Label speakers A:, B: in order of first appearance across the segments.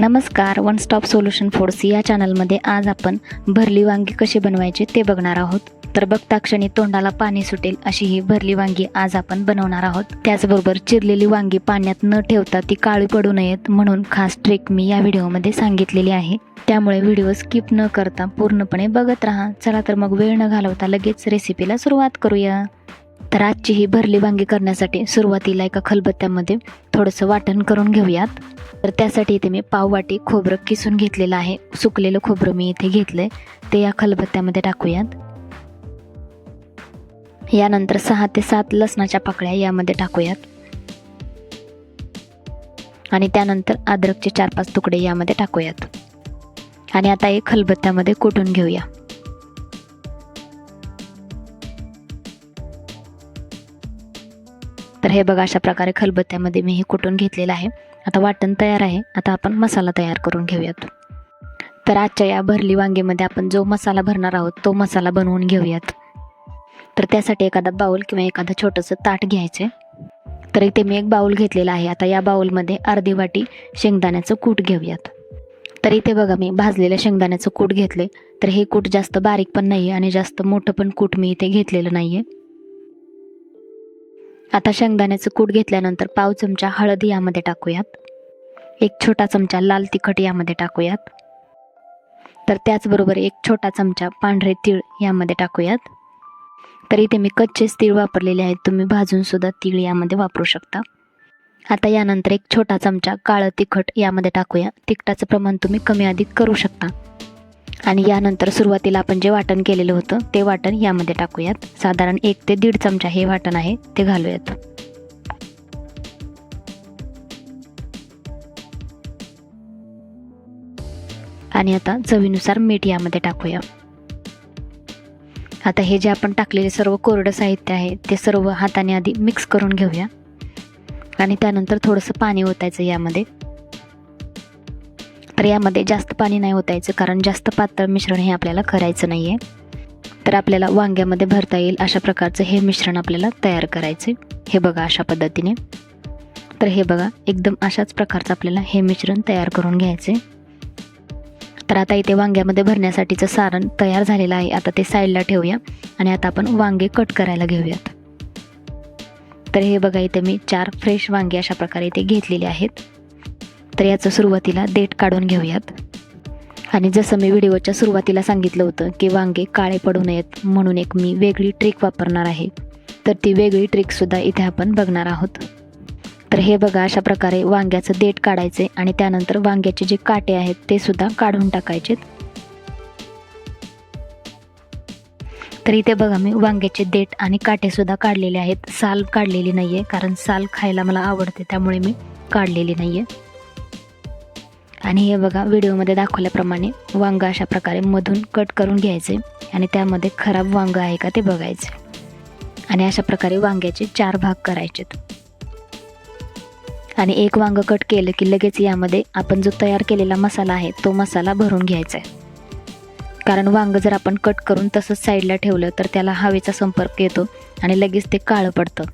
A: नमस्कार one stop solution force या चॅनलमध्ये आज आपण भरली वांगी कशी बनवायची ते बघणार आहोत. तर बघता क्षणी तोंडाला पाणी सुटेल अशी ही भरली वांगी आज आपण बनवणार आहोत. त्याचबरोबर चिरलेली वांगी पाण्यात न ठेवता ती काळी पडू नयेत म्हणून खास ट्रिक मी या व्हिडिओमध्ये सांगितलेली आहे. त्यामुळे व्हिडिओ स्किप न करता पूर्णपणे बघत राहा. चला तर मग वेळ न घालवता लगेच रेसिपीला सुरुवात करूया. तर आजची ही भरली वांगी करण्यासाठी सुरुवातीला एका खलबत्त्यामध्ये थोडंसं वाटण करून घेऊयात. तर त्यासाठी इथे मी पाववाटी खोबरं किसून घेतलेलं आहे. सुकलेलं खोबरं मी इथे घेतलंय. ते या खलबत्त्यामध्ये टाकूयात. यानंतर सहा ते सात लसणाच्या पाकळ्या यामध्ये टाकूयात. आणि त्यानंतर अद्रकचे चार पाच तुकडे यामध्ये टाकूयात. आणि आता एक खलबत्त्यामध्ये कुटून घेऊया. तर हे बघा अशा प्रकारे खलबत्त्यामध्ये मी हे कुटून घेतलेलं आहे. आता वाटण तयार आहे. आता आपण मसाला तयार करून घेऊयात. तर आजच्या या भरली वांगेमध्ये आपण जो मसाला भरणार आहोत तो मसाला बनवून घेऊयात. तर त्यासाठी एखादा बाऊल किंवा एखादं छोटंसं ताट घ्यायचे तर इथे मी एक बाऊल घेतलेला आहे. आता या बाऊलमध्ये अर्धी वाटी शेंगदाण्याचं कूट घेऊयात. तर इथे बघा मी भाजलेलं शेंगदाण्याचं कूट घेतले तर हे कूट जास्त बारीक पण नाही आहे आणि जास्त मोठं पण कूट मी इथे घेतलेलं नाही आहे आता शेंगदाण्याचं कूट घेतल्यानंतर पाव चमचा हळद यामध्ये टाकूयात. एक छोटा चमचा लाल तिखट यामध्ये टाकूयात. तर त्याचबरोबर एक छोटा चमचा पांढरे तीळ यामध्ये टाकूयात. तर इथे मी कच्चेच तीळ वापरलेले आहेत तुम्ही भाजूनसुद्धा तीळ यामध्ये वापरू शकता. आता यानंतर एक छोटा चमचा काळं तिखट यामध्ये टाकूया. तिखटाचं प्रमाण तुम्ही कमी अधिक करू शकता. आणि यानंतर सुरुवातीला आपण जे वाटण केलेलं होतं ते वाटण यामध्ये टाकूयात. साधारण एक ते दीड चमचा हे वाटण आहे ते घालूयात. आणि आता चवीनुसार मीठ यामध्ये टाकूया. आता हे जे आपण टाकलेले सर्व कोरडं साहित्य आहे ते सर्व हाताने आधी मिक्स करून घेऊया. आणि त्यानंतर थोडंसं पाणी ओतायचं यामध्ये. तर यामध्ये जास्त पाणी नाही ओतायचं कारण जास्त पातळ मिश्रण हे आपल्याला करायचं नाही आहे तर आपल्याला वांग्यामध्ये भरता येईल अशा प्रकारचं हे मिश्रण आपल्याला तयार करायचे हे बघा अशा पद्धतीने. तर हे बघा एकदम अशाच प्रकारचं आपल्याला हे मिश्रण तयार करून घ्यायचे तर आता इथे वांग्यामध्ये भरण्यासाठीचं सारण तयार झालेलं आहे. आता ते साईडला ठेवूया आणि आता आपण वांगे कट करायला घेऊयात. तर हे बघा इथे मी चार फ्रेश वांगे अशा प्रकारे इथे घेतलेले आहेत. तर याचं सुरुवातीला देठ काढून घेऊयात. आणि जसं मी व्हिडिओच्या सुरुवातीला सांगितलं होतं की वांगे काळे पडू नयेत म्हणून एक मी वेगळी ट्रिक वापरणार आहे. तर ती वेगळी ट्रिकसुद्धा इथे आपण बघणार आहोत. तर हे बघा अशा प्रकारे वांग्याचं देठ काढायचे आणि त्यानंतर वांग्याचे जे काटे आहेत ते सुद्धा काढून टाकायचे. तर इथे बघा मी वांग्याचे देठ आणि काटेसुद्धा काढलेले आहेत. साल काढलेली नाही आहे कारण साल खायला मला आवडते त्यामुळे मी काढलेली नाही आहे आणि हे बघा व्हिडिओमध्ये दाखवल्याप्रमाणे वांग अशा प्रकारे मधून कट करून घ्यायचे आणि त्यामध्ये खराब वांग आहे का ते बघायचे. आणि अशा प्रकारे वांग्याचे चार भाग करायचेत. आणि एक वांग कट केलं की लगेच यामध्ये आपण जो तयार केलेला मसाला आहे तो मसाला भरून घ्यायचा आहे. कारण वांग जर आपण कट करून तसंच साईडला ठेवलं तर त्याला हवेचा संपर्क येतो आणि लगेच ते काळं पडतं.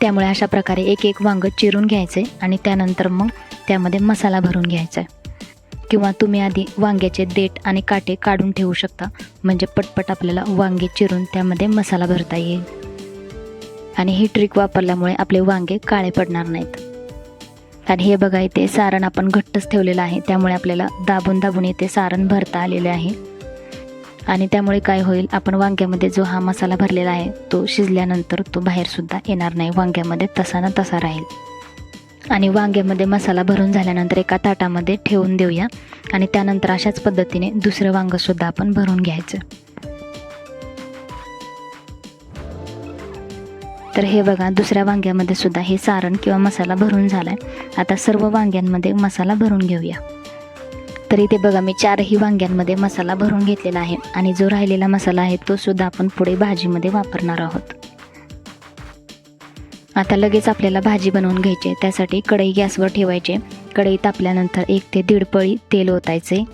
A: त्यामुळे अशा प्रकारे एक एक वांग चिरून घ्यायचे आणि त्यानंतर मग त्यामध्ये मसाला भरून घ्यायचा आहे किंवा तुम्ही आधी वांग्याचे देठ आणि काटे काढून ठेवू शकता. म्हणजे पटपट आपल्याला वांगे चिरून त्यामध्ये मसाला भरता येईल. आणि ही ट्रिक वापरल्यामुळे आपले वांगे काळे पडणार नाहीत. आणि हे बघा इथे सारण आपण घट्टच ठेवलेलं आहे. त्यामुळे आपल्याला दाबून दाबून इथे सारण भरता आलेले आहे. आणि त्यामुळे काय होईल आपण वांग्यामध्ये जो हा मसाला भरलेला आहे तो शिजल्यानंतर तो बाहेरसुद्धा येणार नाही. वांग्यामध्ये तसा ना तसा राहील. आणि वांग्यामध्ये मसाला भरून झाल्यानंतर एका ताटामध्ये ठेवून देऊया. आणि त्यानंतर अशाच पद्धतीने दुसरं वांगंसुद्धा आपण भरून घ्यायचं. तर हे बघा दुसऱ्या वांग्यामध्ये सुद्धा हे सारण किंवा मसाला भरून झाला आहे आता सर्व वांग्यांमध्ये मसाला भरून घेऊया. तर इथे बघा मी चारही वांग्यांमध्ये मसाला भरून घेतलेला आहे. आणि जो राहिलेला मसाला आहे तो सुद्धा आपण पुढे भाजीमध्ये वापरणार आहोत. आता लगेच आपल्याला भाजी बनवून घ्यायची त्यासाठी कढई गॅसवर ठेवायचे कढई तापल्यानंतर एक ते दीड पळी तेल ओतायचे.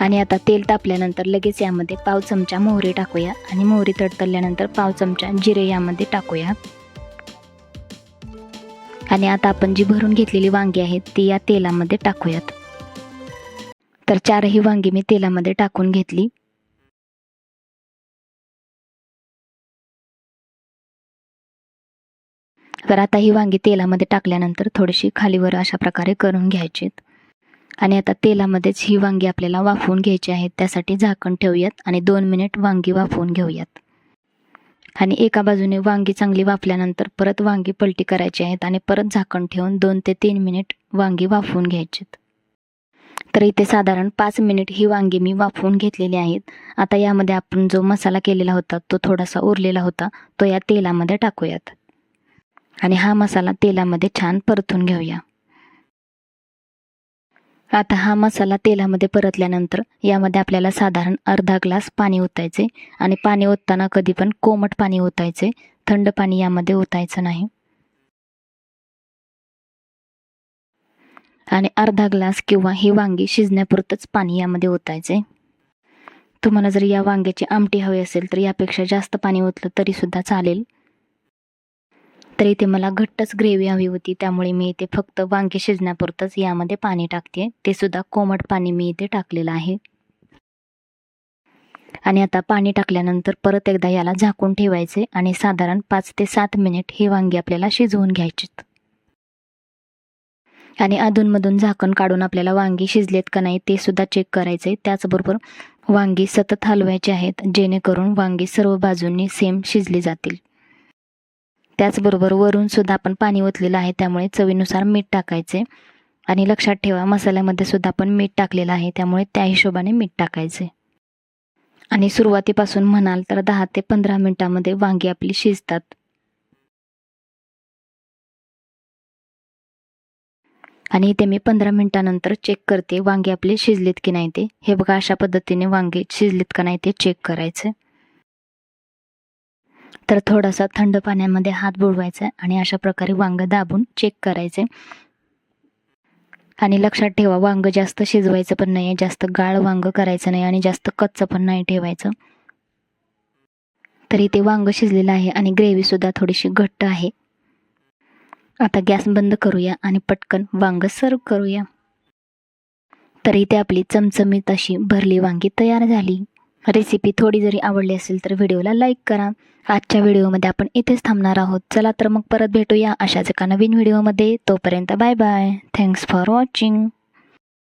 A: आणि आता तेल तापल्यानंतर लगेच यामध्ये पाव चमचा मोहरी टाकूया. आणि मोहरी तडतडल्यानंतर पाव चमचा जिरे यामध्ये टाकूया. आणि आता आपण जी भरून घेतलेली वांगी आहेत ती या तेलामध्ये टाकूयात. तर चारही वांगी मी तेलामध्ये टाकून घेतली. तर आता ही वांगी तेलामध्ये टाकल्यानंतर थोडीशी खालीवर अशा प्रकारे करून घ्यायचीत. आणि आता तेलामध्येच ही वांगी आपल्याला वाफवून घ्यायची आहेत त्यासाठी झाकण ठेवूयात आणि दोन मिनिट वांगी वाफवून घेऊयात. आणि एका बाजूने वांगी चांगली वाफल्यानंतर परत वांगी पलटी करायची आहेत आणि परत झाकण ठेवून दोन ते तीन मिनिट वांगी वाफवून घ्यायचीत. तर इथे साधारण पाच मिनिट ही वांगी मी वाफवून घेतलेली आहेत. आता यामध्ये आपण जो मसाला केलेला होता तो थोडासा उरलेला होता. तो या तेलामध्ये टाकूयात. आणि हा मसाला तेलामध्ये छान परतून घेऊया. आता हा मसाला तेलामध्ये परतल्यानंतर यामध्ये आपल्याला साधारण अर्धा ग्लास पाणी ओतायचे आणि पाणी ओतताना कधी पण कोमट पाणी ओतायचे. थंड पाणी यामध्ये ओतायचं नाही. आणि अर्धा ग्लास किंवा ही वांगी शिजण्यापुरतंच पाणी यामध्ये ओतायचे. तुम्हाला जर या वांग्याची आमटी हवी असेल तर यापेक्षा जास्त पाणी ओतलं तरीसुद्धा चालेल. तर इथे मला घट्टच ग्रेव्ही हवी होती. त्यामुळे मी इथे फक्त वांगे शिजण्यापुरतंच यामध्ये पाणी टाकते. ते सुद्धा कोमट पाणी मी इथे टाकलेलं आहे. आणि आता पाणी टाकल्यानंतर परत एकदा याला झाकून ठेवायचे आणि साधारण पाच ते सात मिनिट हे वांगी आपल्याला शिजवून घ्यायचे आणि अधूनमधून झाकण काढून आपल्याला वांगी शिजलेत का नाही ते सुद्धा चेक करायचे त्याचबरोबर वांगी सतत हलवायचे आहेत जेणेकरून वांगी सर्व बाजूंनी सेम शिजली जातील. त्याचबरोबर वरून सुद्धा आपण पाणी ओतलेलं आहे त्यामुळे चवीनुसार मीठ टाकायचे. आणि लक्षात ठेवा मसाल्यामध्ये सुद्धा आपण मीठ टाकलेलं आहे त्यामुळे त्या हिशोबाने मीठ टाकायचे. आणि सुरुवातीपासून म्हणाल तर दहा ते पंधरा मिनटामध्ये वांगी आपली शिजतात. आणि इथे मी पंधरा मिनिटानंतर चेक करते वांगे आपले शिजलेत की नाही ते. हे बघा अशा पद्धतीने वांगे शिजलेत का नाही ते चेक करायचे. तर थोडासा थंड पाण्यामध्ये हात बुडवायचा आणि अशा प्रकारे वांग दाबून चेक करायचे. आणि लक्षात ठेवा वांग जास्त शिजवायचं पण नाही जास्त गाळ वांग करायचं नाही आणि जास्त कच्चं पण नाही ठेवायचं. तरी ते वांग शिजलेलं आहे आणि ग्रेव्हीसुद्धा थोडीशी घट्ट आहे. आता गॅस बंद करूया आणि पटकन वांग सर्व करूया. तरी ते आपली चमचमीत अशी भरली वांगी तयार झाली. रेसिपी थोडी जरी आवडली असेल तर व्हिडिओला लाईक करा. आजच्या व्हिडिओमध्ये आपण इथेच थांबणार आहोत. चला तर मग परत भेटूया अशाच एका नवीन व्हिडिओमध्ये. तोपर्यंत bye bye thanks for watching